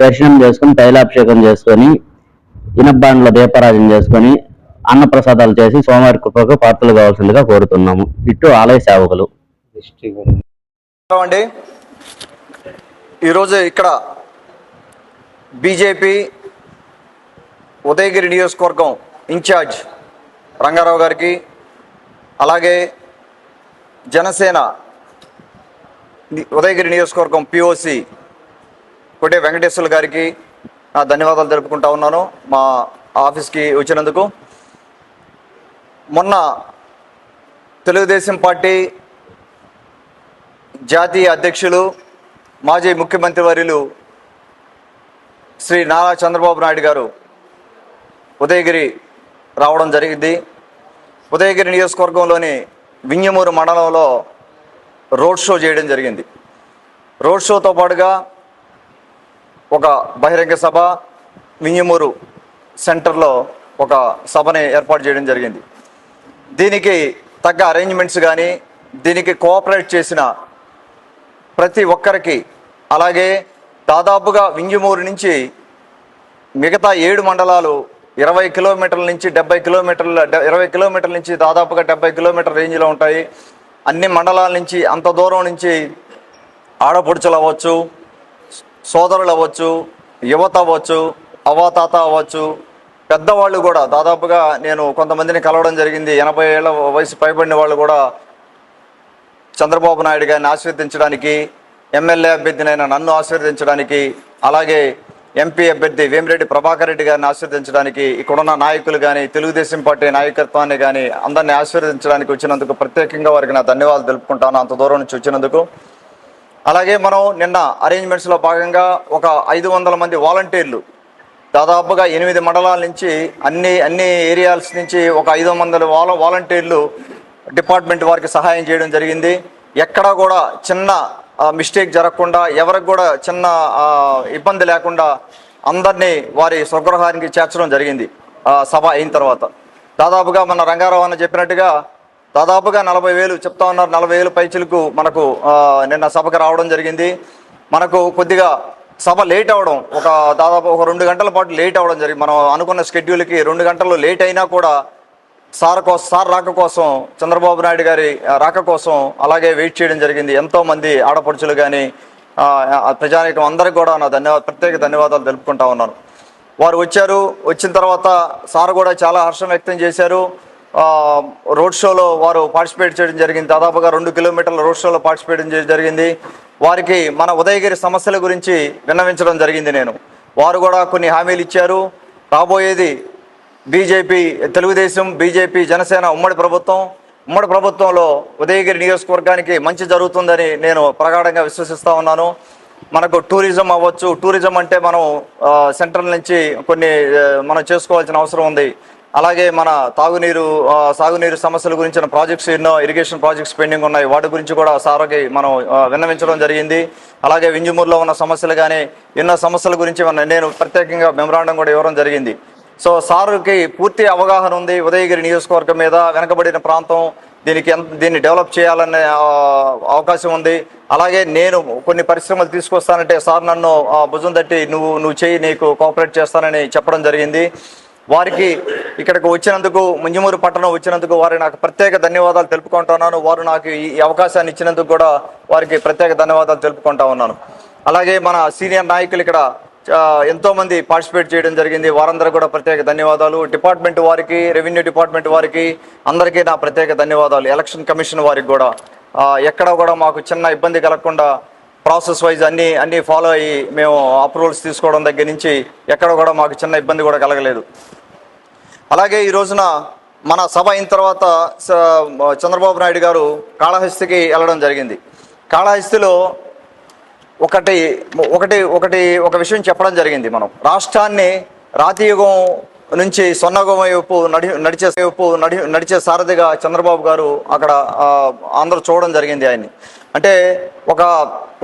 దర్శనం చేసుకుని తైలాభిషేకం చేసుకొని ఇనబ్బాండ్ల దీపారాజన చేసుకొని అన్నప్రసాదాలు చేసి సోమవారి కృపకు పాత్రలు కావాల్సిందిగా కోరుతున్నాము. ఇటు ఆలయ సేవకులు. అండి. ఈరోజు ఇక్కడ బీజేపీ ఉదయగిరి నియోజకవర్గం ఇన్ఛార్జ్ రంగారావు గారికి అలాగే జనసేన ఉదయగిరి నియోజకవర్గం పిఓసి కొట్టే వెంకటేశ్వర్లు గారికి నా ధన్యవాదాలు తెలుపుకుంటా ఉన్నాను. మా ఆఫీస్కి వచ్చినందుకు. మొన్న తెలుగుదేశం పార్టీ జాతీయ అధ్యక్షులు మాజీ ముఖ్యమంత్రి వర్యులు శ్రీ నారా చంద్రబాబు నాయుడు గారు ఉదయగిరి రావడం జరిగింది. ఉదయగిరి నియోజకవర్గంలోని వింజమూరు మండలంలో రోడ్ షో చేయడం జరిగింది. రోడ్ షోతో పాటుగా ఒక బహిరంగ సభ వింగిమూరు సెంటర్లో ఒక సభని ఏర్పాటు చేయడం జరిగింది. దీనికి తగ్గ అరేంజ్మెంట్స్ కానీ దీనికి కోఆపరేట్ చేసిన ప్రతి ఒక్కరికి అలాగే దాదాపుగా వింజమూరు నుంచి మిగతా ఏడు మండలాలు ఇరవై కిలోమీటర్ల నుంచి డెబ్బై కిలోమీటర్ల ఇరవై కిలోమీటర్ల నుంచి దాదాపుగా డెబ్బై కిలోమీటర్ రేంజ్లో ఉంటాయి. అన్ని మండలాల నుంచి అంత దూరం నుంచి ఆడపడుచులు అవ్వచ్చు సోదరులు అవ్వచ్చు యువత అవ్వచ్చు అవ్వాతాత అవ్వచ్చు పెద్దవాళ్ళు కూడా. దాదాపుగా నేను కొంతమందిని కలవడం జరిగింది. ఎనభై ఏళ్ళ వయసు పైబడిన వాళ్ళు కూడా చంద్రబాబు నాయుడు గారిని ఆశీర్వదించడానికి ఎమ్మెల్యే అభ్యర్థినైన నన్ను ఆశీర్వదించడానికి అలాగే ఎంపీ అభ్యర్థి వేమిరెడ్డి ప్రభాకర్ రెడ్డి గారిని ఆశీర్వదించడానికి ఇక్కడున్న నాయకులు కానీ తెలుగుదేశం పార్టీ నాయకత్వాన్ని కానీ అందరినీ ఆశీర్వదించడానికి వచ్చినందుకు ప్రత్యేకంగా వారికి నా ధన్యవాదాలు తెలుపుకుంటాను. అంత దూరం నుంచి వచ్చినందుకు అలాగే మనం నిన్న అరేంజ్మెంట్స్లో భాగంగా ఒక ఐదు వందల మంది వాలంటీర్లు దాదాపుగా ఎనిమిది మండలాల నుంచి అన్ని అన్ని ఏరియాస్ నుంచి ఒక ఐదు వందల వాల వాలంటీర్లు డిపార్ట్మెంట్ వారికి సహాయం చేయడం జరిగింది. ఎక్కడా కూడా చిన్న మిస్టేక్ జరగకుండా ఎవరికి కూడా చిన్న ఇబ్బంది లేకుండా అందరినీ వారి స్వగృహానికి చేర్చడం జరిగింది. సభ అయిన తర్వాత. దాదాపుగా మన రంగారావు అన్న చెప్పినట్టుగా దాదాపుగా నలభై వేలు చెప్తా ఉన్నారు. నలభై వేలు పైచులకు మనకు నిన్న సభకు రావడం జరిగింది. మనకు కొద్దిగా సభ లేట్ అవడం ఒక దాదాపు ఒక రెండు గంటల పాటు లేట్ అవడం జరిగింది మనం అనుకున్న స్కెడ్యూల్కి రెండు గంటలు లేట్ అయినా కూడా సార్ కోసం సార్ రాక కోసం చంద్రబాబు నాయుడు గారి రాక కోసం అలాగే వెయిట్ చేయడం జరిగింది. ఎంతోమంది ఆడపడుచులు కానీ ప్రజానికం అందరికి కూడా నా ధన్యవాద ప్రత్యేక ధన్యవాదాలు తెలుపుకుంటా ఉన్నాను. వారు వచ్చారు. వచ్చిన తర్వాత సార్ కూడా చాలా హర్షం వ్యక్తం చేశారు. రోడ్ షోలో వారు పార్టిసిపేట్ చేయడం జరిగింది. దాదాపుగా రెండు కిలోమీటర్ల రోడ్ షోలో పార్టిసిపేట్ చేయడం జరిగింది. వారికి మన ఉదయగిరి సమస్యల గురించి విన్నవించడం జరిగింది నేను. వారు కూడా కొన్ని హామీలు ఇచ్చారు. రాబోయేది బీజేపీ తెలుగుదేశం బీజేపీ జనసేన ఉమ్మడి ప్రభుత్వం. ఉమ్మడి ప్రభుత్వంలో ఉదయగిరి నియోజకవర్గానికి మంచి జరుగుతుందని నేను ప్రగాఢంగా విశ్వసిస్తూ ఉన్నాను. మనకు టూరిజం అవ్వచ్చు. టూరిజం అంటే మనం సెంట్రల్ నుంచి కొన్ని మనం చేసుకోవాల్సిన అవసరం ఉంది. అలాగే మన తాగునీరు సాగునీరు సమస్యల గురించిన ప్రాజెక్ట్స్ ఎన్నో ఇరిగేషన్ ప్రాజెక్ట్స్ పెండింగ్ ఉన్నాయి. వాటి గురించి కూడా సార్కి మనం విన్నవించడం జరిగింది. అలాగే వింజమూరులో ఉన్న సమస్యలు కానీ ఎన్నో సమస్యల గురించి మన- నేను ప్రత్యేకంగా మెమరాండం కూడా ఇవ్వడం జరిగింది. సో సార్కి పూర్తి అవగాహన ఉంది. ఉదయగిరి నియోజకవర్గం మీద వెనకబడిన ప్రాంతం. దీనికి ఎంత దీన్ని డెవలప్ చేయాలనే అవకాశం ఉంది. అలాగే నేను కొన్ని పరిశ్రమలు తీసుకొస్తానంటే సార్ నన్ను ఆ, భుజం తట్టి నువ్వు నువ్వు చేయి నీకు కోఆపరేట్ చేస్తానని చెప్పడం జరిగింది. వారికి ఇక్కడికి వచ్చినందుకు ముంజమూరు పట్టణం వచ్చినందుకు వారికి నాకు ప్రత్యేక ధన్యవాదాలు తెలుపుకుంటున్నాను. వారు నాకు ఈ అవకాశాన్ని ఇచ్చినందుకు కూడా వారికి ప్రత్యేక ధన్యవాదాలు తెలుపుకుంటా ఉన్నాను. అలాగే మన సీనియర్ నాయకులు ఇక్కడ ఎంతోమంది పార్టిసిపేట్ చేయడం జరిగింది. వారందరూ కూడా ప్రత్యేక ధన్యవాదాలు. డిపార్ట్మెంట్ వారికి రెవెన్యూ డిపార్ట్మెంట్ వారికి అందరికీ నా ప్రత్యేక ధన్యవాదాలు. ఎలక్షన్ కమిషన్ వారికి కూడా ఎక్కడ కూడా మాకు చిన్న ఇబ్బంది కలగకుండా ప్రాసెస్ వైజ్ అన్నీ అన్నీ ఫాలో అయ్యి మేము అప్రూవల్స్ తీసుకోవడం దగ్గర నుంచి ఎక్కడ కూడా మాకు చిన్న ఇబ్బంది కూడా కలగలేదు. అలాగే ఈ రోజున మన సభ అయిన తర్వాత చంద్రబాబు నాయుడు గారు కాళహస్తికి వెళ్ళడం జరిగింది. కాళహస్తిలో ఒకటి ఒకటి ఒకటి ఒక విషయం చెప్పడం జరిగింది మనం. రాష్ట్రాన్ని రాతియుగం నుంచి సొన్నగం వైపు నడి నడిచే వైపు నడి నడిచే సారథిగా చంద్రబాబు గారు అక్కడ అందరూ చూడడం జరిగింది ఆయన్ని. అంటే ఒక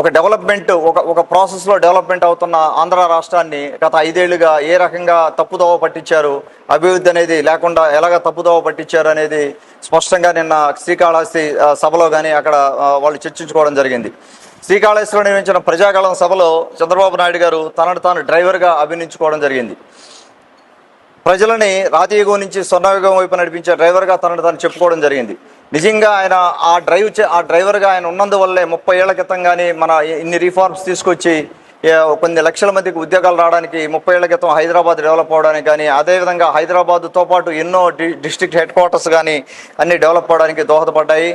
ఒక డెవలప్మెంట్ ఒక ఒక ప్రాసెస్లో డెవలప్మెంట్ అవుతున్న ఆంధ్ర రాష్ట్రాన్ని గత ఐదేళ్ళుగా ఏ రకంగా తప్పుదోవ పట్టించారు అభివృద్ధి అనేది లేకుండా ఎలాగ తప్పుదోవ పట్టించారు అనేది స్పష్టంగా నిన్న శ్రీకాళహస్తి సభలో కానీ అక్కడ వాళ్ళు చర్చించుకోవడం జరిగింది. శ్రీకాళహస్తిలో నిర్వహించిన ప్రజాకాలం సభలో చంద్రబాబు నాయుడు గారు తనను తాను డ్రైవర్గా అభినందించుకోవడం జరిగింది. ప్రజలని రాతీయుగం నుంచి స్వర్ణయుగం వైపు నడిపించే డ్రైవర్గా తనను తాను చెప్పుకోవడం జరిగింది. నిజంగా ఆయన ఆ డ్రైవ్ చే- ఆ డ్రైవర్గా ఆయన ఉన్నందువల్లే ముప్పై ఏళ్ళ క్రితం కానీ మన ఇన్ని రిఫార్మ్స్ తీసుకొచ్చి కొన్ని లక్షల మందికి ఉద్యోగాలు రావడానికి ముప్పై ఏళ్ళ క్రితం హైదరాబాద్ డెవలప్ అవడానికి కానీ అదేవిధంగా హైదరాబాద్తో పాటు ఎన్నో డి డిస్ట్రిక్ట్ హెడ్ క్వార్టర్స్ కానీ అన్ని డెవలప్ అవడానికి దోహదపడ్డాయి.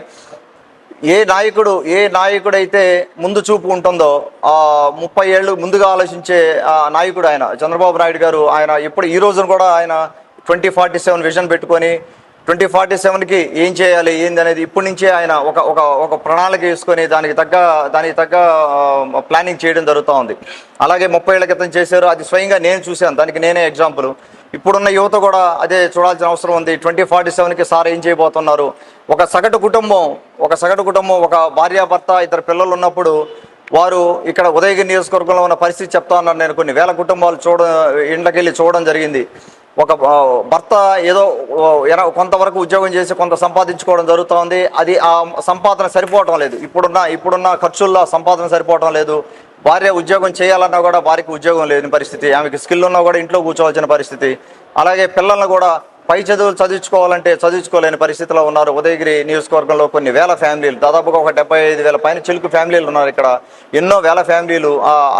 ఏ నాయకుడు ఏ నాయకుడైతే ముందు చూపు ఉంటుందో ఆ ముప్పై ఏళ్ళు ముందుగా ఆలోచించే ఆ నాయకుడు ఆయన. చంద్రబాబు నాయుడు గారు ఆయన ఇప్పుడు ఈ రోజున కూడా ఆయన ట్వంటీ ఫార్టీ సెవెన్ విజన్ పెట్టుకొని ట్వంటీ ఫార్టీ సెవెన్కి ఏం చేయాలి ఏంది అనేది ఇప్పటి నుంచే ఆయన ఒక ఒక ఒక ప్రణాళిక వేసుకొని దానికి తగ్గ దానికి తగ్గ ప్లానింగ్ చేయడం జరుగుతూ ఉంది అలాగే ముప్పై ఏళ్ళ క్రితం చేశారు అది స్వయంగా నేను చూశాను దానికి నేనే ఎగ్జాంపుల్. ఇప్పుడున్న యువత కూడా అదే చూడాల్సిన అవసరం ఉంది ట్వంటీ ఫార్టీ సెవెన్కి సార్ ఏం చేయబోతున్నారు? ఒక సగటు కుటుంబం ఒక సగటు కుటుంబం ఒక భార్యాభర్త ఇద్దరు పిల్లలు ఉన్నప్పుడు వారు ఇక్కడ ఉదయగిరి నియోజకవర్గంలో ఉన్న పరిస్థితి చెప్తా ఉన్నారు నేను కొన్ని వేల కుటుంబాలు చూడ ఇండ్లకెళ్ళి చూడడం జరిగింది. ఒక భర్త ఏదో కొంతవరకు ఉద్యోగం చేసి కొంత సంపాదించుకోవడం జరుగుతోంది. అది ఆ సంపాదన సరిపోవటం లేదు. ఇప్పుడున్న ఇప్పుడున్న ఖర్చుల్లో సంపాదన సరిపోవటం లేదు. భార్య ఉద్యోగం చేయాలన్నా కూడా భార్యకి ఉద్యోగం లేని పరిస్థితి. ఆమెకి స్కిల్ ఉన్నా కూడా ఇంట్లో కూర్చోవాల్సిన పరిస్థితి. అలాగే పిల్లల్ని కూడా పై చదువులు చదివించుకోవాలంటే చదివించుకోలేని పరిస్థితిలో ఉన్నారు. ఉదయగిరి నియోజకవర్గంలో కొన్ని వేల ఫ్యామిలీలు. దాదాపుగా ఒక డెబ్బై ఐదు వేల పైన చిలుకు ఫ్యామిలీలు ఉన్నారు ఇక్కడ. ఎన్నో వేల ఫ్యామిలీలు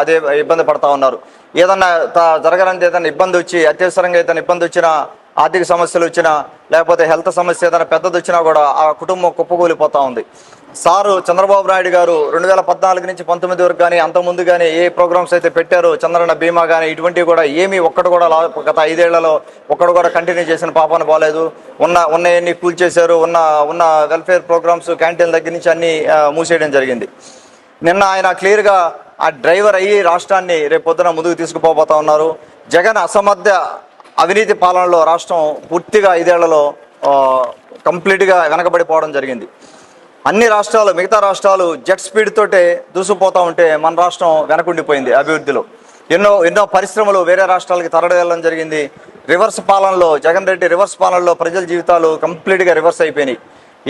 అదే ఇబ్బంది పడతా ఉన్నారు. ఏదన్నా త- జరగాలంటే ఏదైనా ఇబ్బంది వచ్చి అత్యవసరంగా ఏదైనా ఇబ్బంది వచ్చినా ఆర్థిక సమస్యలు వచ్చినా లేకపోతే హెల్త్ సమస్య ఏదైనా పెద్దది వచ్చినా కూడా ఆ కుటుంబం కుప్పకూలిపోతా ఉంది. సారు చంద్రబాబు నాయుడు గారు రెండు వేల పద్నాలుగు నుంచి పంతొమ్మిది వరకు కానీ అంతకుముందు కానీ ఏ ప్రోగ్రామ్స్ అయితే పెట్టారో చంద్రన్న బీమా కానీ ఇటువంటివి కూడా ఏమీ ఒక్కడు కూడా లా- గత ఐదేళ్ళలో ఒక్కడు కూడా కంటిన్యూ చేసిన పాపన బాగాలేదు ఉన్న ఉన్నవన్నీ కూల్చేశారు. ఉన్న ఉన్న వెల్ఫేర్ ప్రోగ్రామ్స్ క్యాంటీన్ దగ్గర నుంచి అన్ని మూసేయడం జరిగింది. నిన్న ఆయన క్లియర్గా ఆ డ్రైవర్ అయ్యి రాష్ట్రాన్ని రేపొద్దున ముందుకు తీసుకుపోబోతా ఉన్నారు. జగన్ అసమర్థ అవినీతి పాలనలో రాష్ట్రం పూర్తిగా ఐదేళ్ళలో కంప్లీట్గా వెనకబడిపోవడం జరిగింది. అన్ని రాష్ట్రాలు మిగతా రాష్ట్రాలు జెట్ స్పీడ్ తోటే దూసుకుపోతూ ఉంటే మన రాష్ట్రం వెనకుండిపోయింది అభివృద్ధిలో. ఎన్నో ఎన్నో పరిశ్రమలు వేరే రాష్ట్రాలకి తరలివేయడం జరిగింది. రివర్స్ పాలనలో జగన్ రెడ్డి రివర్స్ పాలనలో ప్రజల జీవితాలు కంప్లీట్గా రివర్స్ అయిపోయినాయి.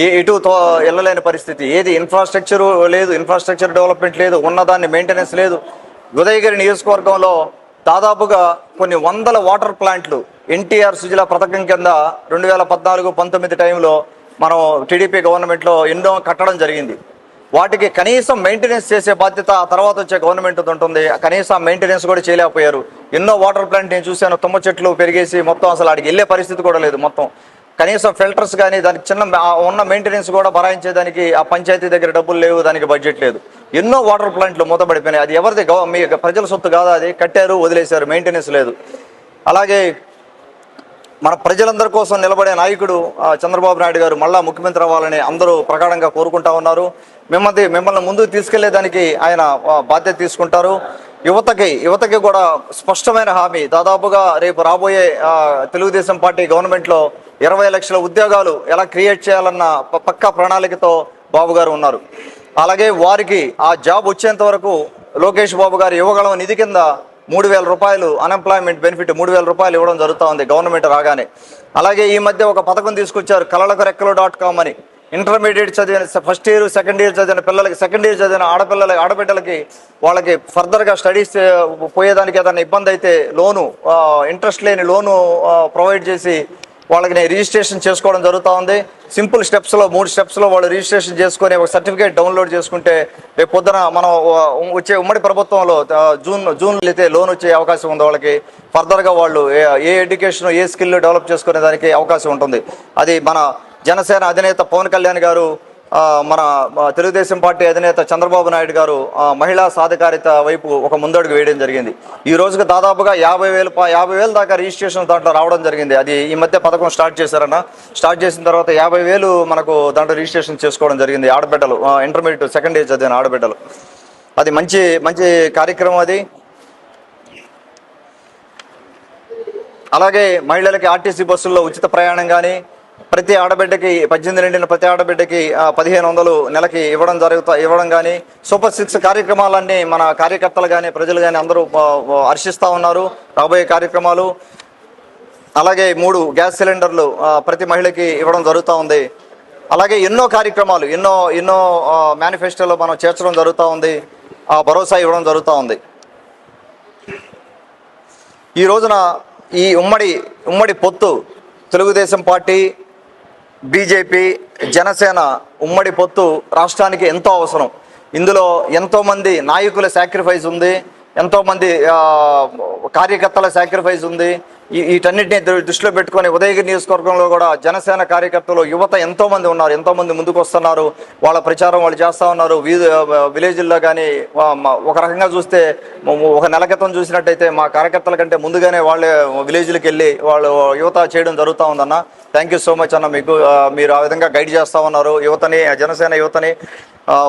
ఎటు తో వెళ్ళలేని పరిస్థితి. ఏది ఇన్ఫ్రాస్ట్రక్చర్ లేదు ఇన్ఫ్రాస్ట్రక్చర్ డెవలప్మెంట్ లేదు ఉన్నదాన్ని మెయింటెనెన్స్ లేదు. ఉదయగిరి నియోజకవర్గంలో దాదాపుగా కొన్ని వందల వాటర్ ప్లాంట్లు ఎన్టీఆర్ సుజల పథకం కింద రెండు వేల పద్నాలుగు పంతొమ్మిది టైంలో మనం టీడీపీ గవర్నమెంట్లో ఎన్నో కట్టడం జరిగింది. వాటికి కనీసం మెయింటెనెన్స్ చేసే బాధ్యత ఆ తర్వాత వచ్చే గవర్నమెంట్ ఉంటుంది. కనీసం మెయింటెనెన్స్ కూడా చేయలేకపోయారు. ఎన్నో వాటర్ ప్లాంట్ నేను చూశాను తుమ్మ చెట్లు పెరిగేసి మొత్తం అసలు ఆడికి వెళ్ళే పరిస్థితి కూడా లేదు మొత్తం. కనీసం ఫిల్టర్స్ కానీ దానికి చిన్న ఉన్న మెయింటెనెన్స్ కూడా భరాయించేదానికి ఆ పంచాయతీ దగ్గర డబ్బులు లేవు దానికి బడ్జెట్ లేదు. ఎన్నో వాటర్ ప్లాంట్లు మూతపడిపోయినాయి. అది ఎవరిది? మీ ప్రజల సొత్తు కాదా అది? కట్టారు వదిలేశారు మెయింటెనెన్స్ లేదు. అలాగే మన ప్రజలందరి కోసం నిలబడే నాయకుడు ఆ, చంద్రబాబు నాయుడు గారు మళ్ళా ముఖ్యమంత్రి అవ్వాలని అందరూ ప్రగాఢంగా కోరుకుంటా ఉన్నారు. మిమ్మల్ని మిమ్మల్ని ముందుకు తీసుకెళ్ళేదానికి ఆయన బాధ్యత తీసుకుంటారు. యువతకి యువతకి కూడా స్పష్టమైన హామీ. దాదాపుగా రేపు రాబోయే తెలుగుదేశం పార్టీ గవర్నమెంట్లో ఇరవై లక్షల ఉద్యోగాలు ఎలా క్రియేట్ చేయాలన్న పక్కా ప్రణాళికతో బాబు గారు ఉన్నారు. అలాగే వారికి ఆ జాబ్ వచ్చేంత వరకు లోకేష్ బాబు గారు ఇవ్వగలం నిధి కింద మూడు వేల రూపాయలు అన్ఎంప్లాయ్మెంట్ బెనిఫిట్ మూడు వేల రూపాయలు ఇవ్వడం జరుగుతూ ఉంది గవర్నమెంట్ రాగానే. అలాగే ఈ మధ్య ఒక పథకం తీసుకొచ్చారు కలలకు రెక్కలు డాట్ కామ్ అని. ఇంటర్మీడియట్ చదివిన ఫస్ట్ ఇయర్ సెకండ్ ఇయర్ చదివిన పిల్లలకి సెకండ్ ఇయర్ చదివిన ఆడపిల్లల ఆడబిడ్డలకి వాళ్ళకి ఫర్దర్గా స్టడీస్ పోయేదానికి ఏదైనా ఇబ్బంది అయితే లోను ఇంట్రెస్ట్ లేని లోను ప్రొవైడ్ చేసి వాళ్ళకి నేను రిజిస్ట్రేషన్ చేసుకోవడం జరుగుతూ ఉంది. సింపుల్ స్టెప్స్లో మూడు స్టెప్స్లో వాళ్ళు రిజిస్ట్రేషన్ చేసుకొని ఒక సర్టిఫికేట్ డౌన్లోడ్ చేసుకుంటే రేపు పొద్దున మనం వచ్చే ఉమ్మడి ప్రభుత్వంలో జూన్ జూన్లో అయితే లోన్ వచ్చే అవకాశం ఉంది వాళ్ళకి. ఫర్దర్గా వాళ్ళు ఏ- ఏ ఎడ్యుకేషన్ ఏ స్కిల్ డెవలప్ చేసుకునే దానికి అవకాశం ఉంటుంది. అది మన జనసేన అధినేత పవన్ కళ్యాణ్ గారు మన తెలుగుదేశం పార్టీ అధినేత చంద్రబాబు నాయుడు గారు మహిళా సాధికారిత వైపు ఒక ముందడుగు వేయడం జరిగింది. ఈ రోజుకి దాదాపుగా యాభై వేలు యాభై వేలు దాకా రిజిస్ట్రేషన్ దాంట్లో రావడం జరిగింది. అది ఈ మధ్య పథకం స్టార్ట్ చేశారన్న. స్టార్ట్ చేసిన తర్వాత యాభై వేలు మనకు దాంట్లో రిజిస్ట్రేషన్ చేసుకోవడం జరిగింది. ఆడబిడ్డలు ఇంటర్మీడియట్ సెకండ్ ఇయర్ చదివిన ఆడబిడ్డలు. అది మంచి మంచి కార్యక్రమం అది. అలాగే మహిళలకి ఆర్టీసీ బస్సుల్లో ఉచిత ప్రయాణం కానీ ప్రతి ఆడబిడ్డకి పద్దెనిమిది నిండిన ప్రతి ఆడబిడ్డకి పదిహేను వందలు నెలకి ఇవ్వడం జరుగుతా ఇవ్వడం కానీ సూపర్ సిక్స్ కార్యక్రమాలన్నీ మన కార్యకర్తలు కానీ ప్రజలు కానీ అందరూ హర్షిస్తూ ఉన్నారు. రాబోయే కార్యక్రమాలు అలాగే మూడు గ్యాస్ సిలిండర్లు ప్రతి మహిళకి ఇవ్వడం జరుగుతూ ఉంది. అలాగే ఎన్నో కార్యక్రమాలు ఎన్నో ఎన్నో మేనిఫెస్టోలో మనం చేర్చడం జరుగుతూ ఉంది. ఆ భరోసా ఇవ్వడం జరుగుతూ ఉంది. ఈ రోజున ఈ ఉమ్మడి ఉమ్మడి పొత్తు తెలుగుదేశం పార్టీ బీజేపీ జనసేన ఉమ్మడి పొత్తు రాష్ట్రానికి ఎంతో అవసరం. ఇందులో ఎంతోమంది నాయకుల సాక్రిఫైస్ ఉంది. ఎంతోమంది కార్యకర్తల సాక్రిఫైస్ ఉంది. వీటన్నిటిని దృష్టిలో పెట్టుకొని ఉదయగిరి నియోజకవర్గంలో కూడా జనసేన కార్యకర్తలు యువత ఎంతోమంది ఉన్నారు ఎంతోమంది ముందుకు వస్తున్నారు వాళ్ళ ప్రచారం వాళ్ళు చేస్తూ ఉన్నారు. విలేజ్ల్లో కానీ ఒక రకంగా చూస్తే ఒక నెల క్రితం చూసినట్టయితే మా కార్యకర్తల కంటే ముందుగానే వాళ్ళే విలేజ్లకు వెళ్ళి వాళ్ళు యువత చేయడం జరుగుతూ ఉందన్న. థ్యాంక్ యూ సో మచ్ అన్న మీకు మీరు ఆ విధంగా గైడ్ చేస్తూ ఉన్నారు. యువతని జనసేన యువతని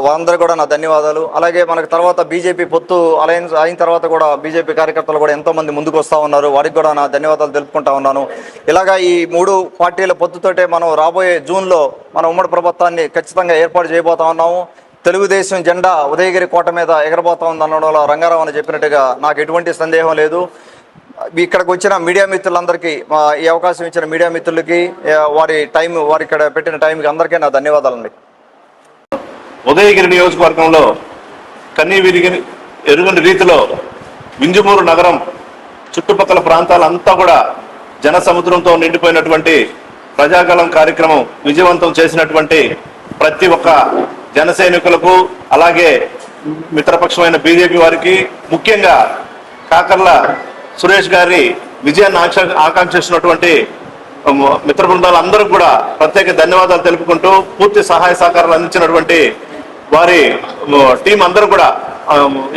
వారందరూ కూడా నా ధన్యవాదాలు. అలాగే మనకు తర్వాత బీజేపీ పొత్తు అలయన్స్ అయిన తర్వాత కూడా బీజేపీ కార్యకర్తలు కూడా ఎంతోమంది ముందుకు వస్తూ ఉన్నారు. వారికి కూడా నా ధన్యవాదాలు తెలుపుకుంటా ఉన్నాను. ఇలాగా ఈ మూడు పార్టీల పొత్తుతోటే మనం రాబోయే జూన్లో మన ఉమ్మడి ప్రభుత్వాన్ని ఖచ్చితంగా ఏర్పాటు చేయబోతా ఉన్నాము. తెలుగుదేశం జెండా ఉదయగిరి కోట మీద ఎగరబోతా ఉందనడంలో రంగారావు అని చెప్పినట్టుగా నాకు ఎటువంటి సందేహం లేదు. ఇక్కడికి వచ్చిన మీడియా మిత్రులందరికీ ఈ అవకాశం ఇచ్చిన మీడియా మిత్రులకి వారి టైం వారి ఇక్కడ పెట్టిన టైంకి అందరికీ నా ధన్యవాదాలండి. ఉదయగిరి నియోజకవర్గంలో కన్నీ విరిగి ఎరుగని రీతిలో వింజమూరు నగరం చుట్టుపక్కల ప్రాంతాలంతా కూడా జన సముద్రంతో నిండిపోయినటువంటి ప్రజాగలం కార్యక్రమం విజయవంతం చేసినటువంటి ప్రతి ఒక్క జన సైనికులకు అలాగే మిత్రపక్షమైన బీజేపీ వారికి ముఖ్యంగా కాకర్ల సురేష్ గారి విజయాన్ని ఆక్ష- ఆకాంక్షిస్తున్నటువంటి మిత్ర బృందాలందరూ కూడా ప్రత్యేక ధన్యవాదాలు తెలుపుకుంటూ పూర్తి సహాయ సహకారాలు అందించినటువంటి వారి టీం అందరూ కూడా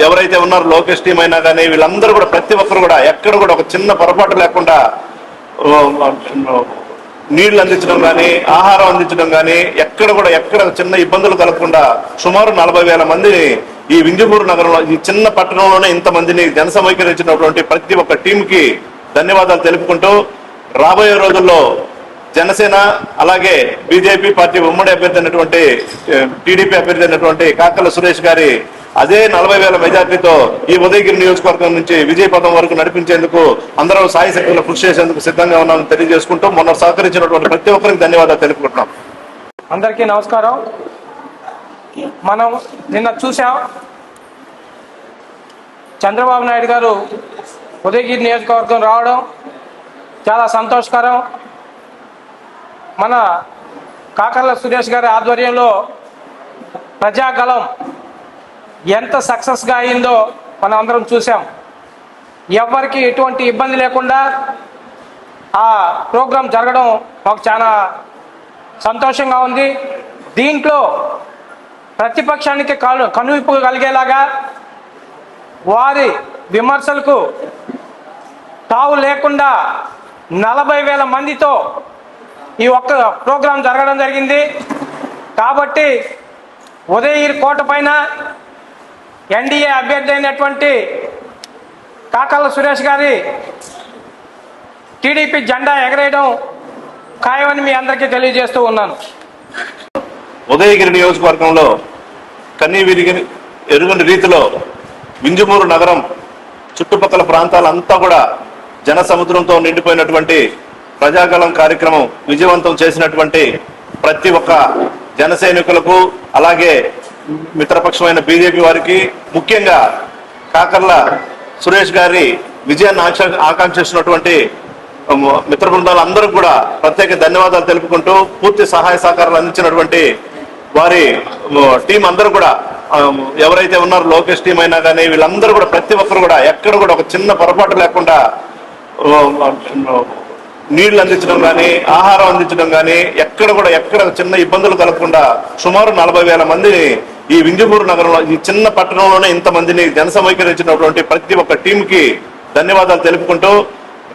ఎవరైతే ఉన్నారో లోకేష్ టీం అయినా కానీ వీళ్ళందరూ కూడా ప్రతి ఒక్కరు కూడా ఎక్కడ కూడా ఒక చిన్న పొరపాటు లేకుండా నీళ్ళు అందించడం కానీ ఆహారం అందించడం కానీ ఎక్కడ కూడా ఎక్కడ చిన్న ఇబ్బందులు కలగకుండా సుమారు నలభై వేల మందిని ఈ వింజపూర్ నగరంలో ఈ చిన్న పట్టణంలోనే ఇంతమందిని మందిని ప్రతి ఒక్క టీంకి ధన్యవాదాలు తెలుపుకుంటూ రాబోయే రోజుల్లో జనసేన అలాగే బీజేపీ పార్టీ ఉమ్మడి అభ్యర్థి అయినటువంటి టీడీపీ అభ్యర్థి అయినటువంటి కాకల సురేష్ గారి అదే నలభై వేల మెజార్టీతో ఈ ఉదయగిరి నియోజకవర్గం నుంచి విజయపదం వరకు నడిపించేందుకు అందరూ సాయి శక్తులు కృషి చేసేందుకు సిద్ధంగా ఉన్నామని తెలియజేసుకుంటూ మొన్న సహకరించినటువంటి ప్రతి ఒక్కరికి ధన్యవాదాలు తెలుపుకుంటున్నాం. అందరికీ నమస్కారం. మనం నిన్న చూసాం చంద్రబాబు నాయుడు గారు ఉదయగిరి నియోజకవర్గం రావడం చాలా సంతోషకరం. మన కాకర్ల సురేష్ గారి ఆధ్వర్యంలో ప్రజాగలం ఎంత సక్సెస్గా అయిందో మనం అందరం చూసాం ఎవరికి ఎటువంటి ఇబ్బంది లేకుండా ఆ ప్రోగ్రాం జరగడం మాకు చాలా సంతోషంగా ఉంది. దీంట్లో ప్రతిపక్షానికి కను కనువిప్పు కలిగేలాగా వారి విమర్శలకు తావు లేకుండా నలభై వేల మందితో ఈ ఒక్క ప్రోగ్రాం జరగడం జరిగింది. కాబట్టి ఉదయగిరి కోట పైన ఎన్డీఏ అభ్యర్థి అయినటువంటి కాకల సురేష్ గారి టీడీపీ జెండా ఎగరేయడం ఖాయమని మీ అందరికీ తెలియజేస్తూ ఉన్నాను. ఉదయగిరి నియోజకవర్గంలో కన్నీ విరిగి ఎరుగని రీతిలో వింజమూరు నగరం చుట్టుపక్కల ప్రాంతాలంతా కూడా జన సముద్రంతో నిండిపోయినటువంటి ప్రజాగళం కార్యక్రమం విజయవంతం చేసినటువంటి ప్రతి ఒక్క జన సైనికులకు అలాగే మిత్రపక్షమైన బీజేపీ వారికి ముఖ్యంగా కాకర్ల సురేష్ గారి విజయాన్ని ఆక్ష- ఆకాంక్షిస్తున్నటువంటి మిత్ర బృందాలందరూ కూడా ప్రత్యేక ధన్యవాదాలు తెలుపుకుంటూ పూర్తి సహాయ సహకారాలు అందించినటువంటి వారి టీం అందరూ కూడా ఎవరైతే ఉన్నారో లోకేష్ టీం అయినా కానీ వీళ్ళందరూ కూడా ప్రతి ఒక్కరు కూడా ఎక్కడ కూడా ఒక చిన్న పొరపాటు లేకుండా నీళ్ళు అందించడం కానీ ఆహారం అందించడం కానీ ఎక్కడ కూడా ఎక్కడ చిన్న ఇబ్బందులు కలగకుండా సుమారు నలభై వేల మందిని ఈ వింజపూర్ నగరంలో ఈ చిన్న పట్టణంలోనే ఇంతమందిని జనసమీకరించినటువంటి ప్రతి ఒక్క టీంకి ధన్యవాదాలు తెలుపుకుంటూ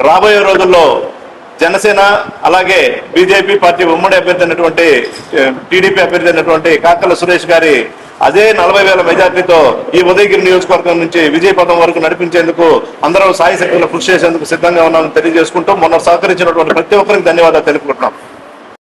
రాబోయే రోజుల్లో జనసేన అలాగే బీజేపీ పార్టీ ఉమ్మడి అభ్యర్థి అయినటువంటి టీడీపీ అభ్యర్థి అయినటువంటి కాకల సురేష్ గారి అదే నలభై వేల మెజార్టీతో ఈ ఉదయగిరి నియోజకవర్గం నుంచి విజయపథం వరకు నడిపించేందుకు అందరం సాయశక్తులు కృషి చేసేందుకు సిద్ధంగా ఉన్నామని తెలియజేసుకుంటూ మొన్న సహకరించినటువంటి ప్రతి ఒక్కరికి ధన్యవాదాలు తెలుపుకుంటున్నాం.